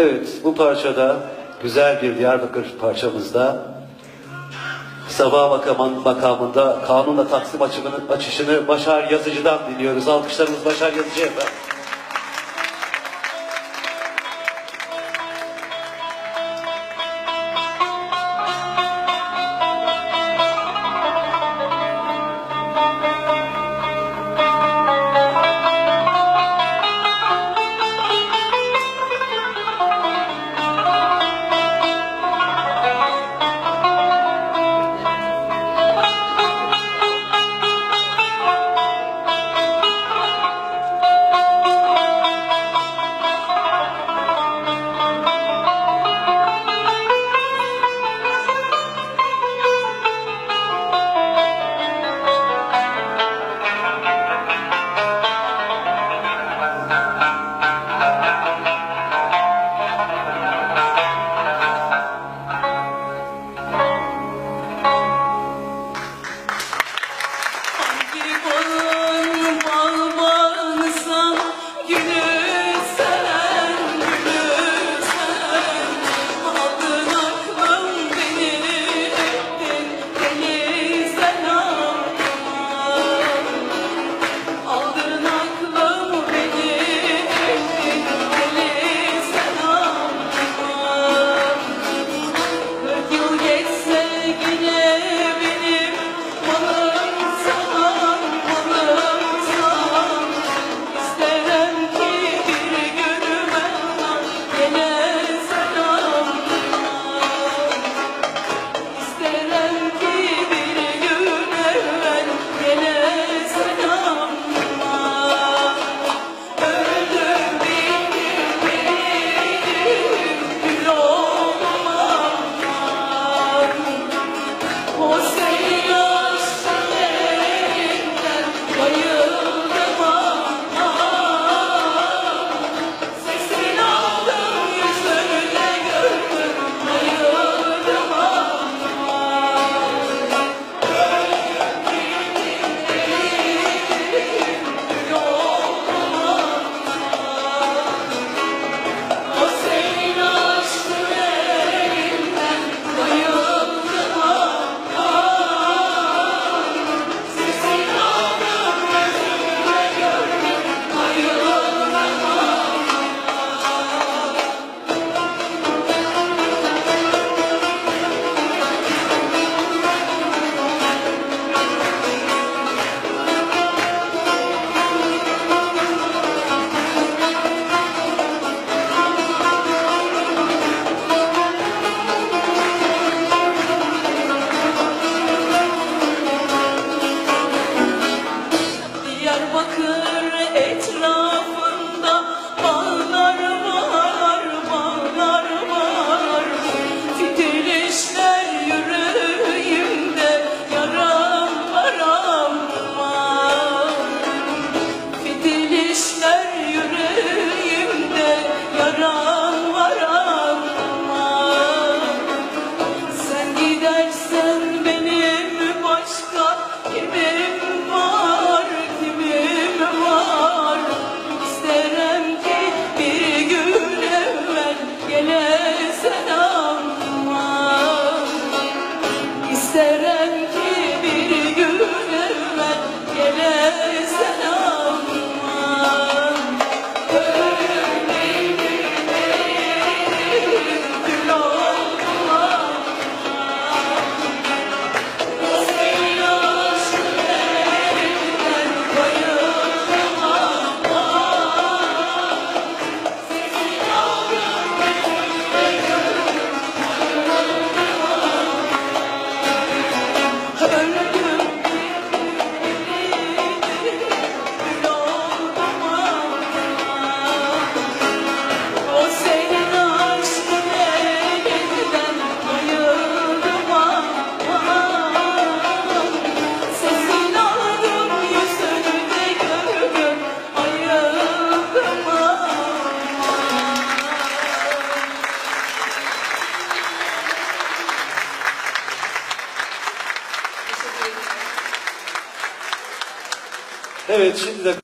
Evet, bu parçada güzel bir Diyarbakır parçamızda sabah makaman, makamında kanunla taksim açımını, açışını Başar Yazıcı'dan diliyoruz. Alkışlarımız Başar Yazıcı'ya efendim. 一波 você. isterim. Evet şimdi de